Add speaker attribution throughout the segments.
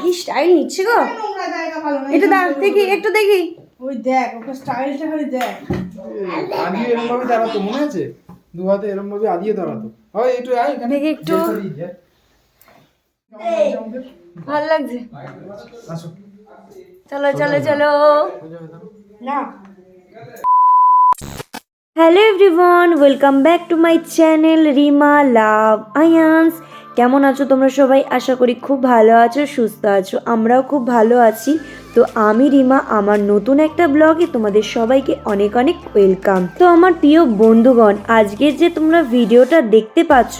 Speaker 1: কি স্টাইল নিচ্ছে গো? একটু দাঁড় দেখি একটু দেখি।
Speaker 2: ওই দেখ ওকে স্টাইলটা খালি দেখ।
Speaker 3: আদিও এরম ভাবে দাঁড়াতো মনে আছে? দু হাতে এরম ভাবে আদিও দাঁড়াতো। হয় একটু আয় এখানে।
Speaker 1: একটু।
Speaker 3: বের করে দিই, যা। কেমন লাগছে আমাদের?
Speaker 1: ভালো লাগছে। চলো চলো চলো।
Speaker 2: না।
Speaker 1: Hello everyone welcome back to my channel Rima love Ayans কেমন আছো তোমরা সবাই? আশা করি খুব ভালো আছো সুস্থ আছো। আমরাও খুব ভালো আছি। তো আমি রিমা, আমার নতুন একটা ব্লগে তোমাদের সবাইকে অনেক অনেক ওয়েলকাম। তো আমার প্রিয় বন্ধুগণ আজকে যে তোমরা ভিডিওটা দেখতে পাচ্ছ,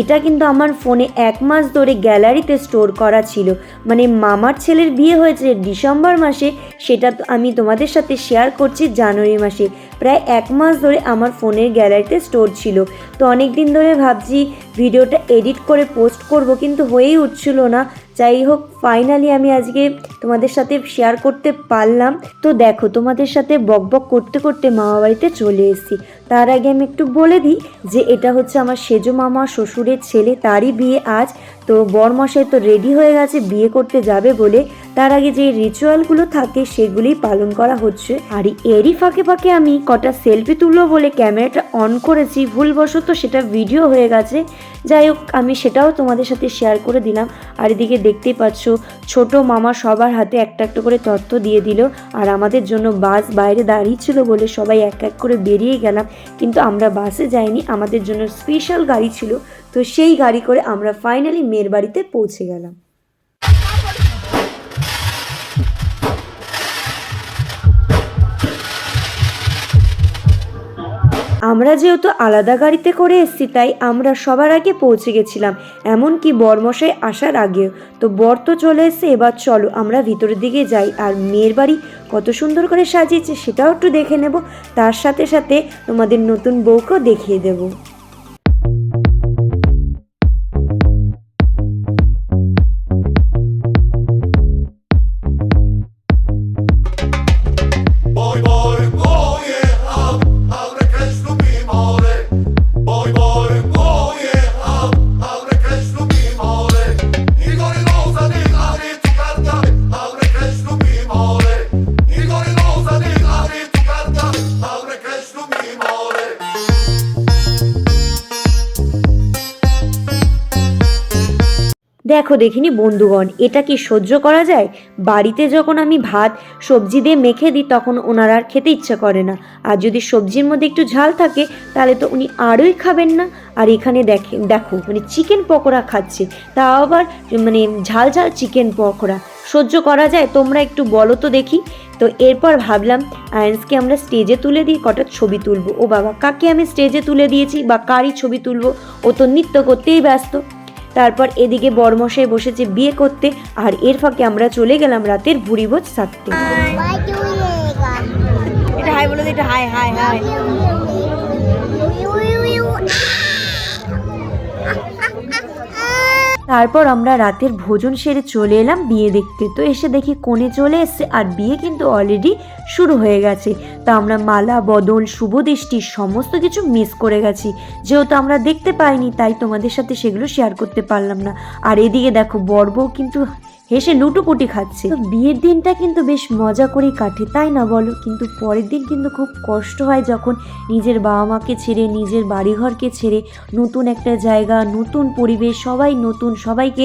Speaker 1: এটা কিন্তু আমার ফোনে এক মাস ধরে গ্যালারিতে স্টোর করা ছিল। মানে মামার ছেলের বিয়ে হয়েছে ডিসেম্বর মাসে, সেটা তো আমি তোমাদের সাথে শেয়ার করছি জানুয়ারি মাসে। প্রায় এক মাস ধরে আমার ফোনের গ্যালারিতে স্টোর ছিল। তো অনেক দিন ধরে ভাবছি, ভিডিওটা এডিট করে পোস্ট করব, কিন্তু হয়েই উঠছিল না। যাই হোক ফাইনালি আমি আজকে তোমাদের সাথে শেয়ার করতে পারলাম। তো দেখো, তোমাদের সাথে বক বক করতে করতে মামা বাড়িতে চলে এসেছি। তার আগে আমি একটু বলে দিই যে এটা হচ্ছে আমার সেজো মামা শ্বশুরের ছেলে, তারই বিয়ে আজ। তো বরমশাই তো রেডি হয়ে গেছে, বিয়ে করতে যাবে বলে। তার আগে যে রিচুয়ালগুলো থাকে সেগুলোই পালন করা হচ্ছে। আর এরই ফাঁকে ফাঁকে আমি কটা সেলফি তুলবো বলে ক্যামেরাটা অন করেছি। ভুলবশত সেটা ভিডিও হয়ে গেছে। যাই হোক, আমি সেটাও তোমাদের সাথে শেয়ার করে দিলাম। আর এদিকে দেখতেই পাচ্ছ, ছোট মামা সবার হাতে একটা একটা করে তথ্য দিয়ে দিল। আর আমাদের জন্য বাস বাইরে দাঁড়িয়ে ছিল বলে সবাই এক এক করে বেরিয়ে গেলাম। কিন্তু আমরা বাসে যাইনি, আমাদের জন্য স্পেশাল গাড়ি ছিল। তো সেই গাড়ি করে আমরা ফাইনালি মেয়ের বাড়িতে পৌঁছে গেলাম। আমরা যেহেতু আলাদা গাড়িতে করে এসেছি, তাই আমরা সবার আগে পৌঁছে গেছিলাম। এমনকি বরমশাই আসার আগেও তো বর তো চলে এসছে, এবার চলো আমরা ভিতরের দিকে যাই। আর মেয়ের বাড়ি কত সুন্দর করে সাজিয়েছে, সেটাও একটু দেখে নেব। তার সাথে সাথে তোমাদের নতুন বউকেও দেখিয়ে দেবো। দেখো দেখিনি বন্ধুগণ, এটা কি সহ্য করা যায়? বাড়িতে যখন আমি ভাত, সবজি দিয়ে মেখে দিই, তখন ওনার আর খেতে ইচ্ছা করে না। আর যদি সবজির মধ্যে একটু ঝাল থাকে, তাহলে তো উনি আরোই খাবেন না। আর এখানে দেখে, দেখো মানে চিকেন পকোড়া খাচ্ছে। তাও আবার মানে ঝাল ঝাল চিকেন পকোড়া। সহ্য করা যায়? তোমরা একটু বলো তো দেখি। তো এরপর ভাবলাম, আয়েন্সকে আমরা স্টেজে তুলে দিয়ে কটা ছবি তুলবো। ও বাবা, কাকে আমি স্টেজে তুলে দিয়েছি বা কারই ছবি তুলবো? ও তো নৃত্য করতেই ব্যস্ত। তারপর এদিকে বরমশাই বসেছে বিয়ে করতে আর এর ফাঁকে আমরা চলে গেলাম রাতের ভুড়িভোজ সারতে। এটা হাই বলে এটা হাই হাই হাই। তারপর আমরা রাতের ভোজন সেরে চলে এলাম। বিয়ে দেখতে তো এসে দেখি কোণে চলে এসছে আর বিয়ে কিন্তু অলরেডি শুরু হয়ে গেছে। তা আমরা মালা বদল শুভ দৃষ্টি সমস্ত কিছু মিস করে গেছি। যেহেতু আমরা দেখতে পাইনি, তাই তোমাদের সাথে সেগুলো শেয়ার করতে পারলাম না। আর এদিকে দেখো, বর্বও কিন্তু হেসে লুটোপুটি খাচ্ছে। বিয়ের দিনটা কিন্তু বেশ মজা করেই কাটে, তাই না বলো? কিন্তু পরের দিন কিন্তু খুব কষ্ট হয় যখন নিজের বাবা মাকে ছেড়ে, নিজের বাড়িঘরকে ছেড়ে নতুন একটা জায়গা, নতুন পরিবেশ, সবাই নতুন সবাইকে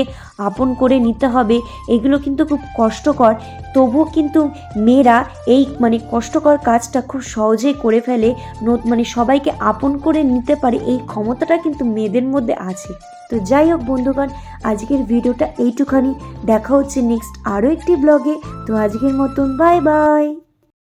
Speaker 1: আপন করে নিতে হবে। এগুলো কিন্তু খুব কষ্টকর। তবুও কিন্তু মেয়েরা এই মানে কষ্টকর কাজটা খুব সহজেই করে ফেলে। মানে সবাইকে আপন করে নিতে পারে, এই ক্ষমতাটা কিন্তু মেয়েদের মধ্যে আছে। তো যাই হোক বন্ধুগণ, আজকের ভিডিওটা এইটুখানি। দেখা হচ্ছে নেক্সট আরও একটি ব্লগে তো আজকের মতন বাই বাই